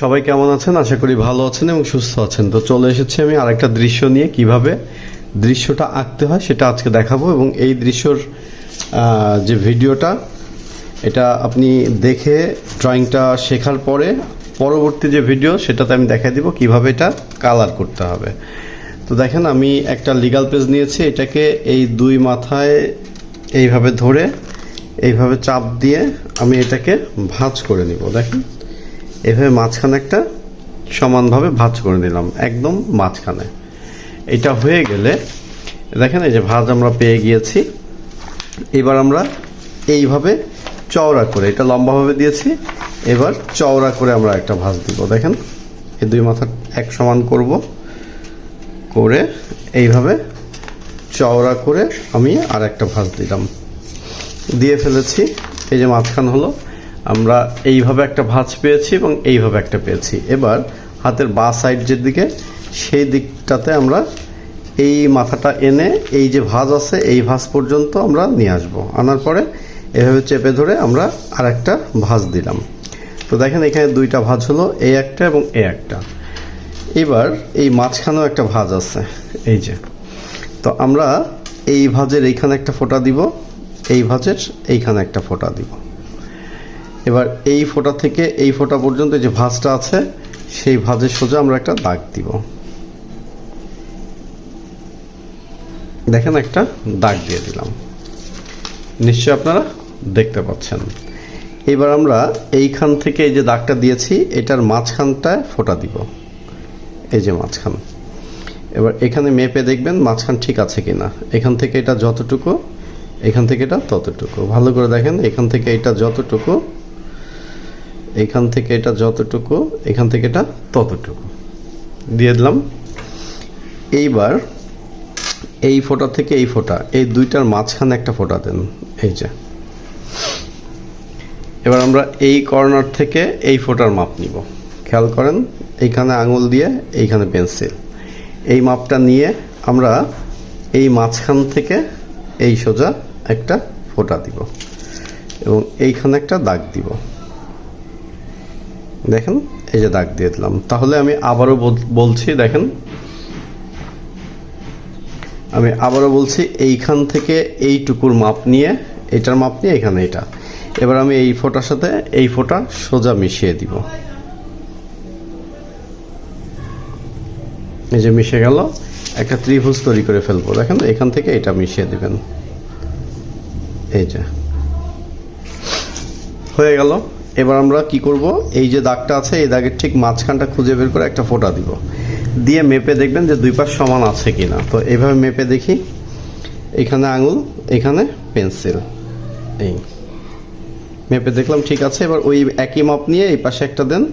সবাই কেমন আছেন? আশা করি ভালো আছেন এবং সুস্থ আছেন। তো চলে এসেছি আমি আরেকটা দৃশ্য নিয়ে, কীভাবে দৃশ্যটা আঁকতে হয় সেটা আজকে দেখাবো এবং এই দৃশ্যর যে ভিডিওটা, এটা আপনি দেখে ড্রয়িংটা শেখার পরে পরবর্তী যে ভিডিও, সেটাতে আমি দেখাই দিব কীভাবে এটা কালার করতে হবে। তো দেখেন, আমি একটা লিগাল পেজ নিয়েছি, এটাকে এই দুই মাথায় এইভাবে ধরে, এইভাবে চাপ দিয়ে আমি এটাকে ভাঁজ করে নিব। দেখেন। এভাবে মাঝখানে একটা সমানভাবে ভাজ করে নিলাম, একদম মাঝখানে। এটা হয়ে গেলে, দেখেন এই যে ভাঁজ আমরা পেয়ে গিয়েছি। এবার আমরা এইভাবে চওড়া করে, এটা লম্বাভাবে দিয়েছি, এবার চওড়া করে আমরা একটা ভাঁজ দিব। দেখেন, এই দুই মাথা এক সমান করব, করে এইভাবে চওড়া করে আমি আর একটা ভাঁজ দিলাম। দিয়ে ফেলেছি, এই যে মাঝখান হলো আমরা এইভাবে একটা ভাঁজ পেয়েছি এবং এইভাবে একটা পেয়েছি। এবার হাতের বা সাইড যে দিকে সেই দিকটাতে আমরা এই মাথাটা এনে এই যে ভাঁজ আছে, এই ভাঁজ পর্যন্ত আমরা নিয়ে আসব। আনার পরে এভাবে চেপে ধরে আমরা আর একটা ভাঁজ দিলাম। তো দেখেন এখানে দুইটা ভাঁজ হলো এই একটা এবং এ একটা। এবার এই মাঝখানেও একটা ভাঁজ আছে, এই যে। তো আমরা এই ভাঁজের এইখানে একটা ফোঁটা দিব, এই ভাঁজের এইখানে একটা ফোঁটা দিব। এবার এই ফোঁটা থেকে এই ফোঁটা পর্যন্ত যে ভাঁজটা আছে, সেই ভাঁজের সোজা আমরা একটা দাগ দিব। দেখেন একটা দাগ দিয়ে দিলাম। নিশ্চয় আপনারা দেখতে পাচ্ছেন। এবার আমরা এইখান থেকে এই যে দাগটা দিয়েছি, এটার মাঝখানটায় ফোঁটা দিব। এই যে মাঝখান। এবার এখানে মেপে দেখবেন মাঝখান ঠিক আছে কিনা। এখান থেকে এটা যতটুকু, এখান থেকে এটা ততটুকু। ভালো করে দেখেন, এখান থেকে এটা যতটুকু এখান থেকে এটা যতটুকু, এখান থেকে এটা ততটুকু। দিয়ে দিলাম। এইবার এই ফোঁটা থেকে এই ফোঁটা, এই দুইটার মাঝখানে একটা ফোঁটা দেন, এই যে। এবার আমরা এই কর্নার থেকে এই ফোঁটার মাপ নিব। খেয়াল করেন, এইখানে আঙুল দিয়ে, এইখানে পেন্সিল। এই মাপটা নিয়ে আমরা এই মাঝখান থেকে এই সোজা একটা ফোঁটা দিব। এবং এইখানে একটা দাগ দিব। দেখেন, এই যে দাগ দিয়ে দিলাম। তাহলে আমি আবারও বল- বলছি, দেখেন। আমি আবারও বলছি, এইখান থেকে এইটুকুর মাপ নিয়ে এটার মাপ নিয়ে এখানে এটা এবার আমি এই ফোঁটার সাথে এই ফোঁটা সোজা মিশিয়ে দিব। এই যে মিশে গেল, একটা ত্রিভুজ তৈরি করে ফেলব। দেখেন, এখান থেকে এটা মিশিয়ে দিবেন। এই যে। হয়ে গেল। এবার আমরা কি করব? এই যে দাগটা আছে, এই দাগের ঠিক মাঝখানটা খুঁজে বের করে একটা ফোঁটা দিব। দিয়ে মেপে দেখবেন যে দুই পাশ সমান আছে কিনা। তো এইভাবে মেপে দেখি। এখানে আঙুল, এখানে পেন্সিল। এই। মেপে দেখলাম ঠিক আছে। এবার ওই একই মাপ নিয়ে এই পাশে একটা দেন।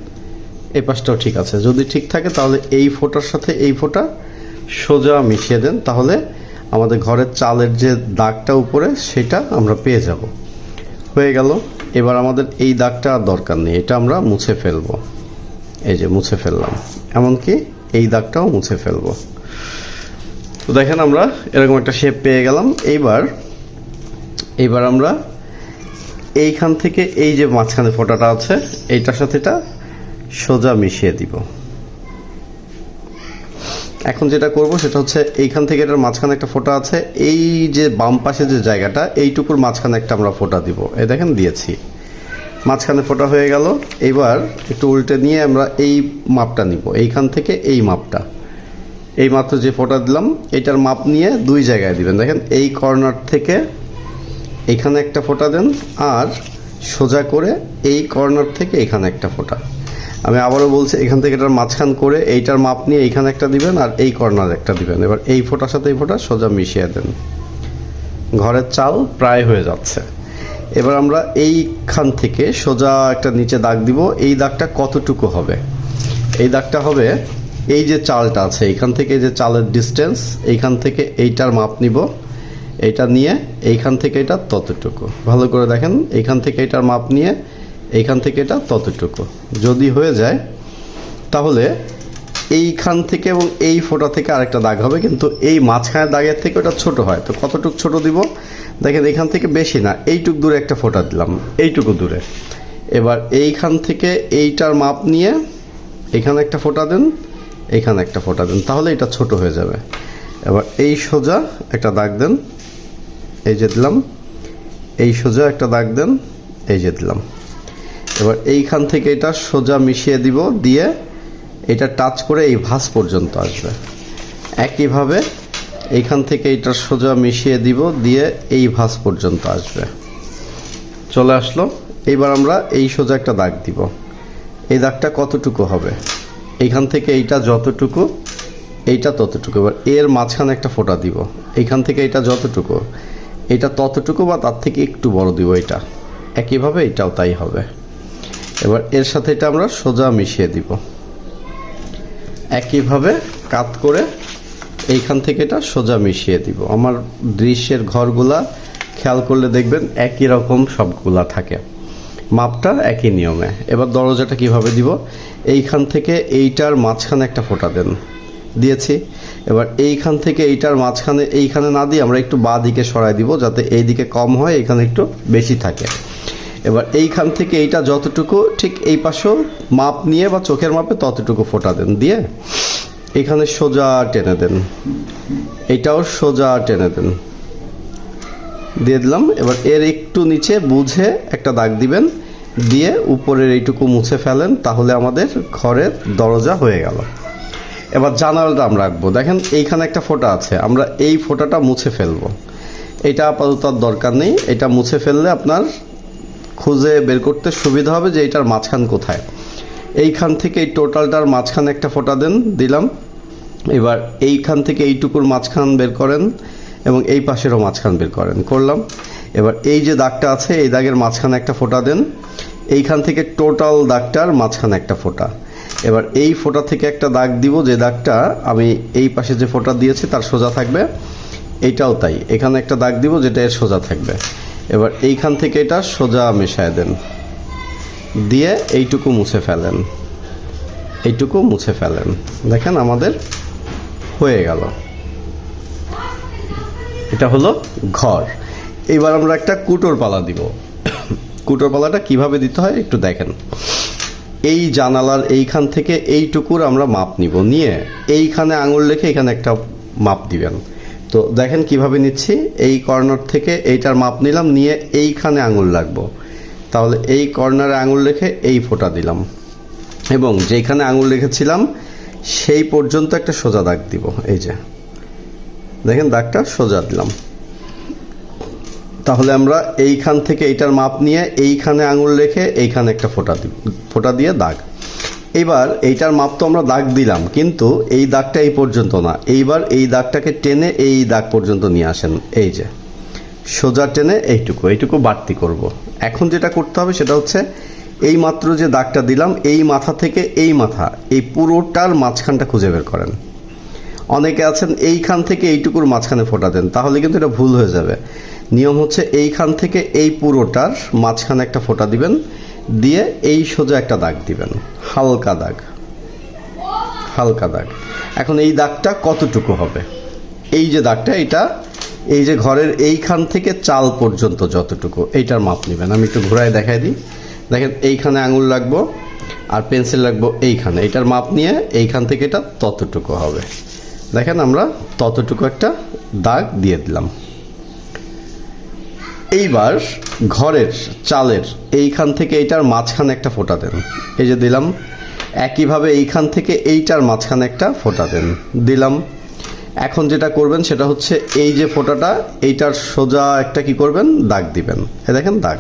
এই পাশটাও ঠিক আছে। যদি ঠিক থাকে, তাহলে এই ফোঁটার সাথে এই ফোঁটা সোজা মিশিয়ে দেন। তাহলে আমাদের ঘরের চালের যে দাগটা উপরে, সেটা আমরা পেয়ে যাব। হয়ে গেল। এবার আমাদের এই দাগটা আর দরকার নেই, এটা আমরা মুছে ফেলব। এই যে মুছে ফেললাম, এমনকি এই দাগটাও মুছে ফেলব। তো দেখেন আমরা এরকম একটা শেপ পেয়ে গেলাম, এইবার এইবার আমরা এইখান থেকে এই যে মাঝখানে ফোটাটা আছে, এইটার সাথে এটা সোজা মিশিয়ে দিব। এখন যেটা করব সেটা হচ্ছে এইখান থেকে এটার মাঝখানে একটা ফোঁটা আছে। এই যে বাম পাশে যে জায়গাটা, এইটুকুর মাঝখানে একটা আমরা ফোঁটা দিব। এই দেখেন, দিয়েছি। মাঝখানে ফোঁটা হয়ে গেল। এবার একটু উল্টে নিয়ে আমরা এই মাপটা নিব। এইখান থেকে এই মাপটা। এই মাত্র যে ফোঁটা দিলাম, এটার মাপ নিয়ে দুই জায়গায় দিবেন। দেখেন, এই কর্নার থেকে এখানে একটা ফোঁটা দেন, আর সোজা করে এই কর্নার থেকে এখানে একটা ফোঁটা। আমি আবারও বলছি, এখান থেকে এটার মাঝখান করে এইটার মাপ নিয়ে এইখানে একটা দিবেন আর এই কর্নার একটা দিবেন। এবার এই ফোঁটার সাথে এই ফোঁটা সোজা মিশিয়ে দেন। ঘরের চাল প্রায় হয়ে যাচ্ছে। এবার আমরা এইখান থেকে সোজা একটা নিচে দাগ দিব। এই দাগটা কতটুকু হবে? এই দাগটা হবে এই যে চালটা আছে, এইখান থেকে যে চালের ডিস্টেন্স এইখান থেকে এইটার মাপ নিব। এইটা নিয়ে এইখান থেকে এটা ততটুকু। ভালো করে দেখেন, এইখান থেকে এটার মাপ নিয়ে এইখান থেকে এটা ততটুকু। যদি হয়ে যায়, তাহলে এইখান থেকে এবং এই ফোঁটা থেকে আরেকটা দাগ হবে, কিন্তু এই মাঝখানে দাগের থেকে ওটা ছোট হয়। তো কতটুক ছোট দিব? দেখেন, এখান থেকে বেশি না, এইটুক দূরে একটা ফোঁটা দিলাম, এইটুকু দূরে। এবার এইখান থেকে এইটার মাপ নিয়ে এখানে একটা ফোঁটা দেন, এখানে একটা ফোঁটা দেন, তাহলে এটা ছোট হয়ে যাবে। এবার এই সোজা একটা দাগ দেন, এই যে দিলাম, এই সোজা একটা দাগ দেন, এই যে দিলাম। এবার এইখান থেকে এটা সোজা মিশিয়ে দিব, দিয়ে এটা টাচ করে এই ভাঁজ পর্যন্ত আসবে। একইভাবে এইখান থেকে এটা সোজা মিশিয়ে দিব, দিয়ে এই ভাঁজ পর্যন্ত আসবে। চলে আসলো। এইবার আমরা এই সোজা একটা দাগ দিব। এই দাগটা কতটুকু হবে? এইখান থেকে এইটা যতটুকু, এইটা ততটুকু। এবার এর মাঝখানে একটা ফোঁটা দিব। এইখান থেকে এটা যতটুকু, এটা ততটুকু বা তার থেকে একটু বড় দিব এটা। একইভাবে এটাও তাই হবে। এবার এর সাথে এটা আমরা সোজা মিশিয়ে দিব। একইভাবে কাত করে এইখান থেকে এটা সোজা মিশিয়ে দিব। আমার দৃশ্যের ঘরগুলা খেয়াল করলে দেখবেন একই রকম সবগুলা থাকে। মাপটা একই নিয়মে। এবার দরজাটা কীভাবে দিব? এইখান থেকে এইটার মাঝখানে একটা ফোঁটা দেন। দিয়েছি। এবার এইখান থেকে এইটার মাঝখানে, এইখানে না দিয়ে আমরা একটু বাঁ দিকে সরাই দিব যাতে এই দিকে কম হয়, এখানে একটু বেশি থাকে। এবার এইখান থেকে এইটা যতটুকু, ঠিক এই পাশেও মাপ নিয়ে বা চোখের মাপে ততটুকু ফোঁটা দেন। দিয়ে এখানে সোজা টেনে দেন। এটাও সোজা টেনে দেন। দিয়ে দিলাম। এবার এর একটু নিচে বুঝে একটা দাগ দিবেন। দিয়ে উপরের এইটুকু মুছে ফেলেন, তাহলে আমাদের ঘরের দরজা হয়ে গেল। এবার জানালাটা আমরা রাখব। দেখেন এইখানে একটা ফোঁটা আছে। আমরা এই ফোঁটাটা মুছে ফেলব। এটা আপাতত দরকার নেই। এটা মুছে ফেললে আপনার খুঁজে বের করতে সুবিধা হবে যে এটার মাঝখান কোথায়। এইখান থেকে এই টোটালটার মাঝখানে একটা ফোঁটা দেন, দিলাম। এবার এইখান থেকে এইটুকুর মাঝখান বের করেন এবং এই পাশেরও মাঝখান বের করেন, করলাম। এবার এই যে দাগটা আছে, এই দাগের মাঝখানে একটা ফোঁটা দেন। এইখান থেকে টোটাল দাগটার মাঝখানে একটা ফোঁটা। এবার এই ফোঁটা থেকে একটা দাগ দিব, যে দাগটা আমি এই পাশে যে ফোঁটা দিয়েছি তার সোজা থাকবে। এইটাও তাই, এখানে একটা দাগ দিব যেটা এর সোজা থাকবে। এবার এইখান থেকে এটা সোজা মেশায় দেন। দিয়ে এইটুকু মুছে ফেলেন। এইটুকু মুছে ফেলেন। দেখেন আমাদের হয়ে গেল। এটা হলো ঘর। এবার আমরা একটা কুটোর পালা দিব। কুটোর পালাটা কীভাবে দিতে হয় একটু দেখেন। এই জানালার এইখান থেকে এইটুকুর আমরা মাপ নিব। নিয়ে এইখানে আঙুল রেখে এখানে একটা মাপ দিবেন। তো দেখেন কীভাবে নিচ্ছি। এই কর্নার থেকে এইটার মাপ নিলাম, নিয়ে এইখানে আঙুল রাখব। তাহলে এই কর্নারে আঙুল রেখে এই ফোঁটা দিলাম। এবং যেখানে আঙুল রেখেছিলাম, সেই পর্যন্ত একটা সোজা দাগ দিব, এই যে। দেখেন দাগটা সোজা দিলাম। তাহলে আমরা এইখান থেকে এইটার মাপ নিয়ে এইখানে আঙুল রেখে এইখানে একটা ফোঁটা দিব ফোঁটা দিয়ে দাগ এবার এইটার মাপ তো আমরা দাগ দিলাম, কিন্তু এই দাগটা এই পর্যন্ত না। এইবার এই দাগটাকে টেনে এই দাগ পর্যন্ত নিয়ে আসেন, এই যে। সোজা টেনে এইটুকু এইটুকু বাড়তি করব। এখন যেটা করতে হবে সেটা হচ্ছে এই মাত্র যে দাগটা দিলাম, এই মাথা থেকে এই মাথা, এই পুরোটার মাঝখানটা খুঁজে বের করেন। অনেকে আছেন, এইখান থেকে এইটুকুর মাঝখানে ফোটা দেন, তাহলে কিন্তু এটা ভুল হয়ে যাবে। নিয়ম হচ্ছে এইখান থেকে এই পুরোটার মাঝখানে একটা ফোঁটা দিবেন দিয়ে এই সোজা একটা দাগ দিবেন। হালকা দাগ। হালকা দাগ। এখন এই দাগটা কতটুকু হবে? এই যে দাগটা, এটা এই যে ঘরের এইখান থেকে চাল পর্যন্ত যতটুকু, এইটার মাপ নেবেন। আমি একটু ঘোরায় দেখাই দিই। দেখেন, এইখানে আঙুল রাখব আর পেন্সিল রাখব এইখানে। এইটার মাপ নিয়ে এইখান থেকে এটা ততটুকু হবে। দেখেন আমরা ততটুকু একটা দাগ দিয়ে দিলাম। এইবার ঘরের চালের এইখান থেকে এইটার মাঝখানে একটা ফোঁটা দেন। এই যে দিলাম, একইভাবে এইখান থেকে এইটার মাঝখানে একটা ফোঁটা দেন। দিলাম। এখন যেটা করবেন সেটা হচ্ছে এই যে ফোঁটাটা, এইটার সোজা একটা কি করবেন? দাগ দিবেন। এ দেখেন দাগ।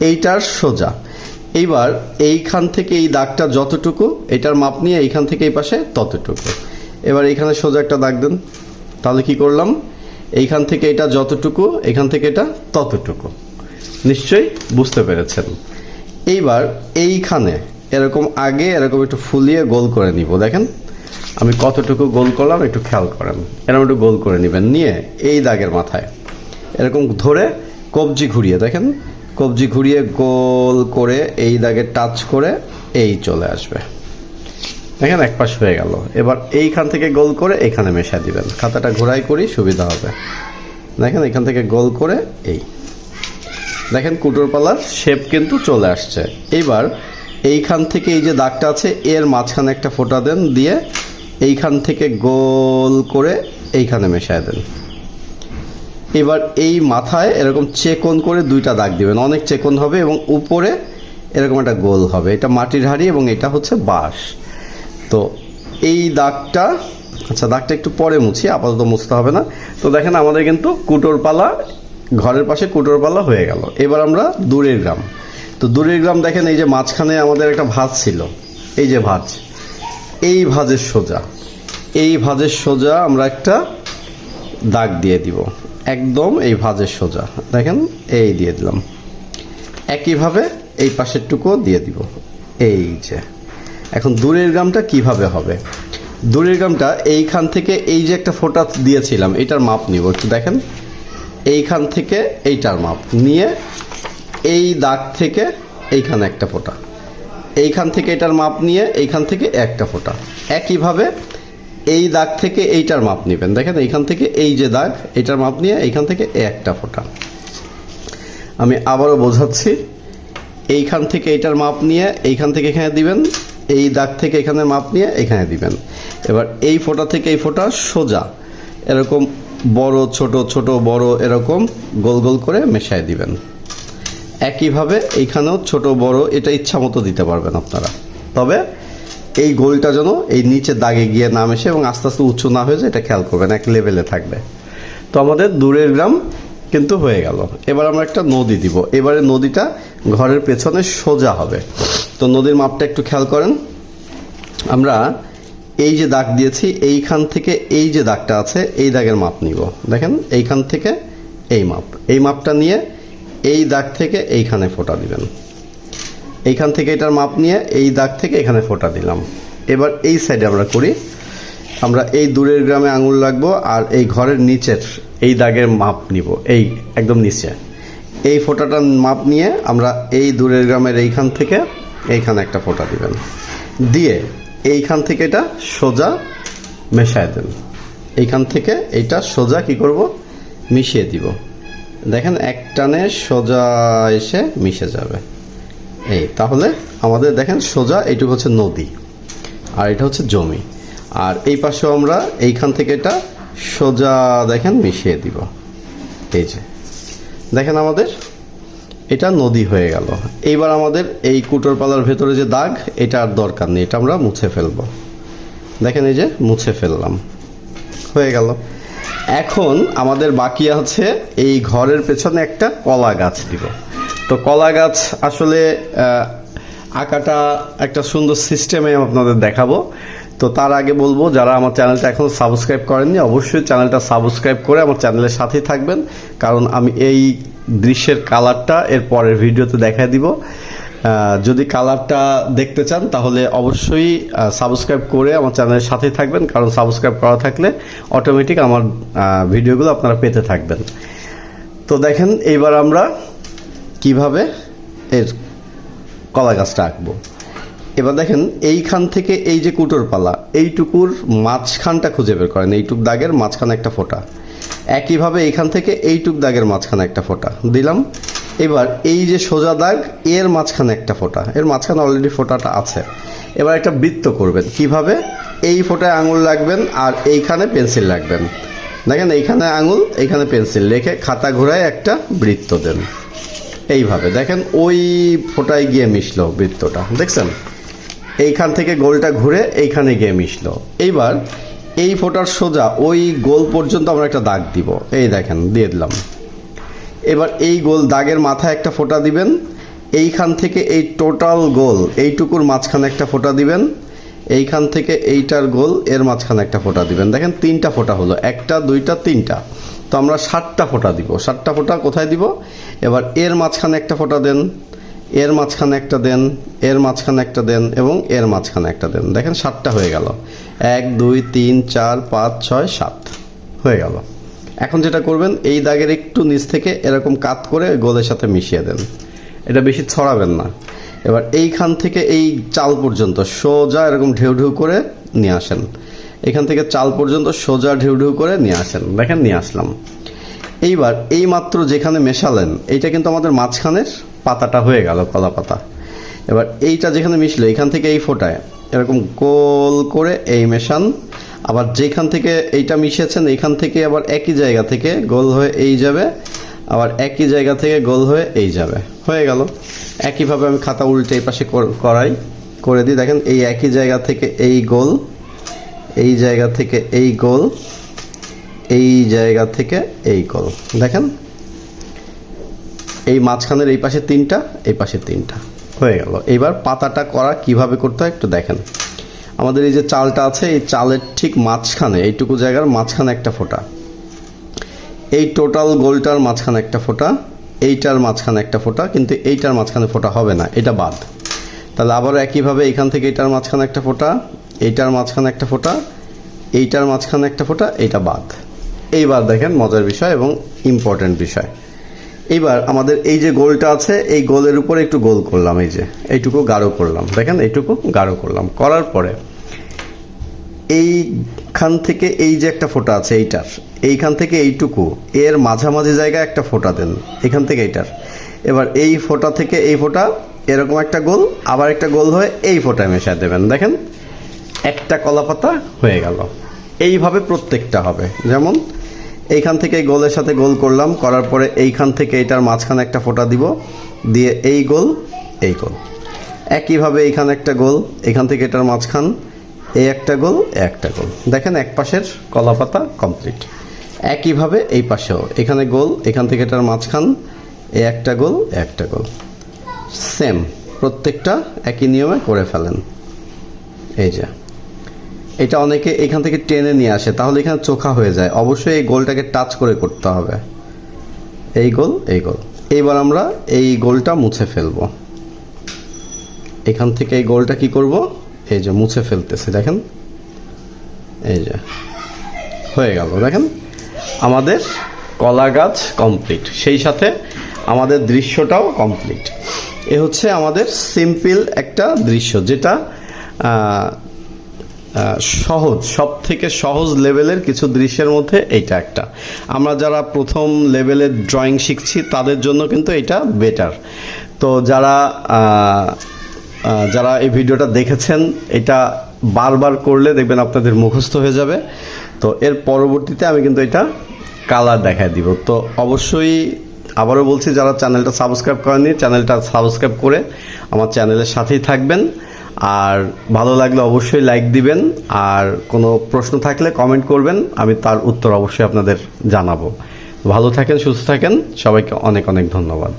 এইটার সোজা। এইবার এইখান থেকে এই দাগটা যতটুকু এটার মাপ নিয়ে এইখান থেকে এই পাশে ততটুকু। এবার এইখানে সোজা একটা দাগ দেন। তাহলে কি করলাম? এইখান থেকে এটা যতটুকু, এখান থেকে এটা ততটুকু। নিশ্চয়ই বুঝতে পেরেছেন। এইবার এইখানে এরকম আগে এরকম একটু ফুলিয়ে গোল করে নিব। দেখেন, আমি কতটুকু গোল করলাম, একটু খেয়াল করেন। এরকম একটু গোল করে নেবেন, নিয়ে এই দাগের মাথায় এরকম ধরে কবজি ঘুরিয়ে, দেখেন, কবজি ঘুরিয়ে গোল করে এই দাগে টাচ করে এই চলে আসবে। দেখেন এক পাশ হয়ে গেল। এবার এইখান থেকে গোল করে এখানে মেশা দিবেন। খাতাটা ঘোরাই করি, সুবিধা হবে। দেখেন, এখান থেকে গোল করে এই। দেখেন, কুটোর পালার শেপ কিন্তু চলে আসছে। এইবার এইখান থেকে এই যে দাগটা আছে, এর মাঝখানে একটা ফোঁটা দেন, দিয়ে এইখান থেকে গোল করে এইখানে মেশায় দেন। এবার এই মাথায় এরকম চেকন করে দুইটা দাগ দিবেন। অনেক চেকন হবে এবং উপরে এরকম একটা গোল হবে। এটা মাটির হাড়ি এবং এটা হচ্ছে বাঁশ। তো এই দাগটা আচ্ছা দাগটা একটু পরে মুছি, আপাতত মুছতে হবে না। তো দেখেন আমাদের কিন্তু কুটোরপালা, ঘরের পাশে কুটোরপালা হয়ে গেল। এবার আমরা দূরের গ্রাম। তো দূরের গ্রাম দেখেন, এই যে মাঝখানে আমাদের একটা ভাজ ছিল। এই যে ভাজ। এই ভাজের সোজা। এই ভাজের সোজা আমরা একটা দাগ দিয়ে দিব। একদম এই ভাজের সোজা। দেখেন, এই দিয়ে দিলাম। একইভাবে এই পাশেরটুকুও দিয়ে দিব। এই যে। এখন দূরের গ্রামটা কীভাবে হবে? দূরের গ্রামটা এইখান থেকে এই যে একটা ফোঁটা দিয়েছিলাম, এটার মাপ নিব, একটু দেখেন। এইখান থেকে এইটার মাপ নিয়ে এই দাগ থেকে এইখানে একটা ফোঁটা। এইখান থেকে এটার মাপ নিয়ে এইখান থেকে একটা ফোঁটা। একইভাবে এই দাগ থেকে এইটার মাপ নেবেন। দেখেন, এইখান থেকে এই যে দাগ, এটার মাপ নিয়ে এইখান থেকে একটা ফোঁটা। আমি আবারও বোঝাচ্ছি, এইখান থেকে এইটার মাপ নিয়ে এইখান থেকে এখানে দিবেন এই দাগ থেকে এখানে মাপ নিয়ে এখানে দিবেন। এবার এই ফোঁটা থেকে এই ফোঁটা সোজা। এরকম বড়, ছোট ছোট, বড় এরকম গোল গোল করে মেশায় দিবেন। একইভাবে এইখানেও ছোট, বড় এটা ইচ্ছা মতো দিতে পারবেন আপনারা। তবে এই গোলটা যেন এই নিচে দাগে গিয়ে না মেশে এবং আস্তে আস্তে উঁচু না হয়ে যায়, এটা খেয়াল করবেন, এক লেভেলে থাকবে। তো আমাদের দূরের গ্রাম কিন্তু হয়ে গেল। এবার আমরা একটা নদী দিব। এবারে নদীটা ঘরের পেছনে সোজা হবে। তো নদীর মাপটা একটু খেয়াল করেন। আমরা এই যে দাগ দিয়েছি, এইখান থেকে এই যে দাগটা আছে, এই দাগের মাপ নিব। দেখেন, এইখান থেকে এই মাপ। এই মাপটা নিয়ে এই দাগ থেকে এইখানে ফোঁটা দিবেন। এইখান থেকে এটার মাপ নিয়ে এই দাগ থেকে এখানে ফোঁটা দিলাম। এবার এই সাইডে আমরা করি। আমরা এই দূরের গ্রামে আঙুল রাখব আর এই ঘরের নিচের এই দাগের মাপ নিব। এই একদম নিচে। এই ফোঁটাটার মাপ নিয়ে আমরা এই দূরের গ্রামের এইখান থেকে এইখানে একটা ফোঁটা দিবেন। দিয়ে এইখান থেকে এটা সোজা মেশায় দেন। এইখান থেকে এইটা সোজা কি করব? মিশিয়ে দিব। দেখেন এক টানে সোজা এসে মিশে যাবে। এই, তাহলে আমাদের দেখেন সোজা এইটুকু হচ্ছে নদী আর এটা হচ্ছে জমি। আর এই পাশেও আমরা এইখান থেকে এটা সোজা দেখেন মিশিয়ে দিব। এই যে, দেখেন আমাদের এটা নদী হয়ে গেল। এইবার আমাদের এই কুটোরপালার ভেতরে যে দাগ, এটা আর দরকার নেই, এটা আমরা মুছে ফেলব। দেখেন এই যে মুছে ফেললাম। হয়ে গেল। এখন আমাদের বাকি আছে এই ঘরের পেছনে একটা কলা গাছ দিব। তো কলা গাছ আসলে আঁকাটা একটা সুন্দর সিস্টেমে আপনাদের দেখাবো। তো তার আগে বলব, যারা আমার চ্যানেলটা এখনও সাবস্ক্রাইব করেননি, অবশ্যই চ্যানেলটা সাবস্ক্রাইব করে আমার চ্যানেলের সাথেই থাকবেন। কারণ আমি এই দৃশ্যের কালারটা এর পরের ভিডিওতে দেখায় দিব। যদি কালারটা দেখতে চান, তাহলে অবশ্যই সাবস্ক্রাইব করে আমার চ্যানেলের সাথেই থাকবেন। কারণ সাবস্ক্রাইব করা থাকলে অটোমেটিক আমার ভিডিওগুলো আপনারা পেতে থাকবেন। তো দেখেন, এইবার আমরা কীভাবে এর কলা গাছটা আঁকবো। এবার দেখেন, এইখান থেকে এই যে কুটোর পালা, এইটুকুর মাঝখানটা খুঁজে বের করেন, এইটুক দাগের মাঝখানে একটা ফোঁটা। একইভাবে এইখান থেকে এইটুক দাগের মাঝখানে একটা ফোঁটা। দিলাম, এবার এই যে সোজা দাগ, এর মাঝখানে একটা ফোঁটা। এর মাঝখানে অলরেডি ফোঁটাটা আছে। এবার একটা বৃত্ত করবেন। কীভাবে? এই ফোঁটায় আঙুল রাখবেন আর এইখানে পেন্সিল রাখবেন। দেখেন, এইখানে আঙুল, এইখানে পেন্সিল রেখে খাতা ঘোরায় একটা বৃত্ত দেন। এইভাবে। দেখেন, ওই ফোটায় গিয়ে মিশলো বৃত্তটা। দেখছেন? এইখান থেকে গোলটা ঘুরে এইখানে গিয়ে মিশলো। এইবার এই ফোটার সোজা ওই গোল পর্যন্ত আমরা একটা দাগ দিব। এই দেখেন, দিয়ে দিলাম। এবার এই গোল দাগের মাথায় একটা ফোঁটা দিবেন। এইখান থেকে এই টোটাল গোল, এইটুকুর মাঝখানে একটা ফোঁটা দিবেন। এইখান থেকে এইটার গোল, এর মাঝখানে একটা ফোঁটা দিবেন। দেখেন, তিনটা ফোঁটা হলো। একটা, দুইটা, তিনটা। তো আমরা ষাটটা ফোঁটা দিব। ষাটটা ফোঁটা কোথায় দিব? এবার এর মাঝখানে একটা ফোঁটা দেন। এর মাঝখানে একটা দেন, এর মাঝখানে একটা দেন এবং এর মাঝখানে একটা দেন। দেখেন, সাতটা হয়ে গেল। এক, দুই, তিন, চার, পাঁচ, ছয়, সাত হয়ে গেল। এখন যেটা করবেন, এই দাগের একটু নিচ থেকে এরকম কাত করে গোলের সাথে মিশিয়ে দেন। এটা বেশি ছড়াবেন না। এবার এইখান থেকে এই চাল পর্যন্ত সোজা এরকম ঢেউ ঢেউ করে নিয়ে আসেন। এখান থেকে চাল পর্যন্ত সোজা ঢেউ ঢেউ করে নিয়ে আসেন। দেখেন, নিয়ে আসলাম। এইবার এই মাত্র যেখানে মেশালেন, এইটা কিন্তু আমাদের মাঝখানের পাতাটা হয়ে গেল, কলা পাতা। এবার এইটা যেখানে মিশলো, এখান থেকে এই ফোটায়। এরকম গোল করে এই মেশান। আবার যেখান থেকে এইটা মিশেছেন এইখান থেকে আবার একই জায়গা থেকে গোল হয়ে এই যাবে। আবার একই জায়গা থেকে গোল হয়ে এই যাবে। হয়ে গেল। একইভাবে আমি খাতা উল্টে এই পাশে কর- করাই, করে দিই। দেখেন, এই একই জায়গা থেকে এই গোল, এই জায়গা থেকে এই গোল, এই জায়গা থেকে এই গোল। দেখেন? এই মাঝখানের এই পাশে তিনটা, এই পাশে তিনটা। হয়ে গেল। এবার পাতাটা করা কীভাবে করতে হয় একটু দেখেন। আমাদের এই যে চালটা আছে, এই চালের ঠিক মাঝখানে, এইটুকু জায়গার মাঝখানে একটা ফোঁটা। এই টোটাল গোলটার মাঝখানে একটা ফোঁটা, এইটার মাঝখানে একটা ফোঁটা, কিন্তু এইটার মাঝখানে ফোঁটা হবে না, এটা বাদ। তাহলে আবারও একইভাবে এখান থেকে এটার মাঝখানে একটা ফোঁটা, এইটার মাঝখানে একটা ফোঁটা, এইটার মাঝখানে একটা ফোঁটা, এইটা বাদ। এইবার দেখেন মজার বিষয় এবং ইম্পর্ট্যান্ট বিষয়। এইবার আমাদের এই যে গোলটা আছে, এই গোলের উপরে একটু গোল করলাম, এই যে। এইটুকু গাঢ় করলাম। দেখেন, এইটুকু গাঢ় করলাম। করার পরে এইখান থেকে এই যে একটা ফোঁটা আছে, এইটার। এইখান থেকে এইটুকু, এর মাঝামাঝি জায়গায় একটা ফোঁটা দেন, এখান থেকে এইটার। এবার এই ফোঁটা থেকে এই ফোঁটা, এরকম একটা গোল, আবার একটা গোল হয়ে এই ফোঁটায় মেশায় দেবেন। দেখেন, একটা কলাপাতা হয়ে গেল। এইভাবে প্রত্যেকটা হবে। যেমন এইখান থেকে গোলের সাথে গোল করলাম। করার পরে এইখান থেকে এটার মাঝখানে একটা ফোঁটা দিব। দিয়ে এই গোল এই গোল। একইভাবে এইখানে একটা গোল এখান থেকে এটার মাঝখান, এই একটা গোল একটা গোল। দেখেন এক পাশের কলা পাতা কমপ্লিট। একইভাবে এই পাশেও। এখানে গোল, এখান থেকে এটার মাঝখান এ একটা গোল একটা গোল। সেম প্রত্যেকটা একই নিয়মে করে ফেলেন। এই যে। এটা অনেকে এখান থেকে টেনে নিয়ে আসে, তাহলে এখানে চোখা হয়ে যায়। অবশ্যই এই গোলটাকে টাচ করে করতে হবে। এই গোল এই গোল। এইবার আমরা এই গোলটা মুছে ফেলব। এখান থেকে এই গোলটা কি করব? এই যে মুছে ফেলতেছে, দেখেন। এই যে, হয়ে গেল, দেখেন। আমাদের কলা গাছ কমপ্লিট সেই সাথে আমাদের দৃশ্যটাও কমপ্লিট এ হচ্ছে আমাদের সিম্পল একটা দৃশ্য, যেটা সহজ সব থেকে সহজ লেভেলের কিছু দৃশ্যের মধ্যে এইটা একটা। আমরা যারা প্রথম লেভেলের ড্রয়িং শিখছি, তাদের জন্য কিন্তু এটা বেটার তো যারা যারা এই ভিডিওটা দেখেছেন, এটা বারবার করলে দেখবেন আপনাদের মুখস্থ হয়ে যাবে। তো এর পরবর্তীতে আমি কিন্তু এটা কালার দেখায় দিব। তো অবশ্যই আবারও বলছি, যারা চ্যানেলটা সাবস্ক্রাইব করেনি চ্যানেলটা সাবস্ক্রাইব করে আমার চ্যানেলের সাথেই থাকবেন। আর ভালো লাগলে অবশ্যই লাইক দিবেন। আর কোনো প্রশ্ন থাকলে কমেন্ট করবেন, আমি তার উত্তর অবশ্যই আপনাদের জানাব। ভালো থাকেন, সুস্থ থাকেন, সবাইকে অনেক অনেক ধন্যবাদ।